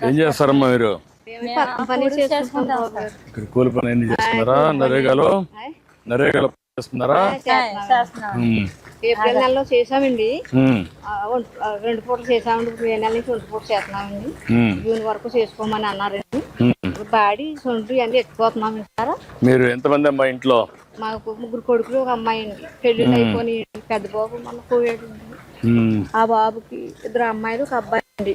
ఏం చేస్తారమ్మా మీరు? ఇక్కడ కూలి పని ఎన్ని చేస్తున్నారా? నరేగాలో? నరేగాలో చేస్తున్నారా? ఏప్రిల్ నెలలో చేసామండి రెండు పూటలు చేసామండి మే నెల నుంచి ఒంటి పూట చేస్తున్నామండి. జూన్ వరకు చేసుకోమని అన్నారండి. బాడీ సొంటు అన్ని ఎత్తుకోతున్నాం సార్. మీరు ఎంతమంది అమ్మా ఇంట్లో? మాకు ముగ్గురు కొడుకులు ఒక అమ్మాయి అండి. పెళ్ళిళ్ళు అయిపోయి పెద్ద బాబు మన పోయాడు ఉమ్, ఆ బాబుకి ఇద్దరు అమ్మాయిలు ఒక అబ్బాయి అండి.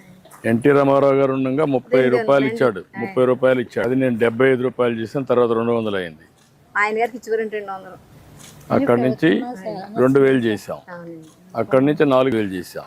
ఎన్టీ రామారావు గారు ఉండగా ముప్పై రూపాయలు ఇచ్చాడు. ముప్పై రూపాయలు ఇచ్చాడు. అది నేను డెబ్బై ఐదు రూపాయలు చేసిన తర్వాత రెండు వందలు అయింది. ఆయన గారికి ఇచ్చేవారండి రెండు వందలు. అక్కడి నుంచి రెండు వేలు చేసాం అక్కడి నుంచి నాలుగు వేలు చేసాం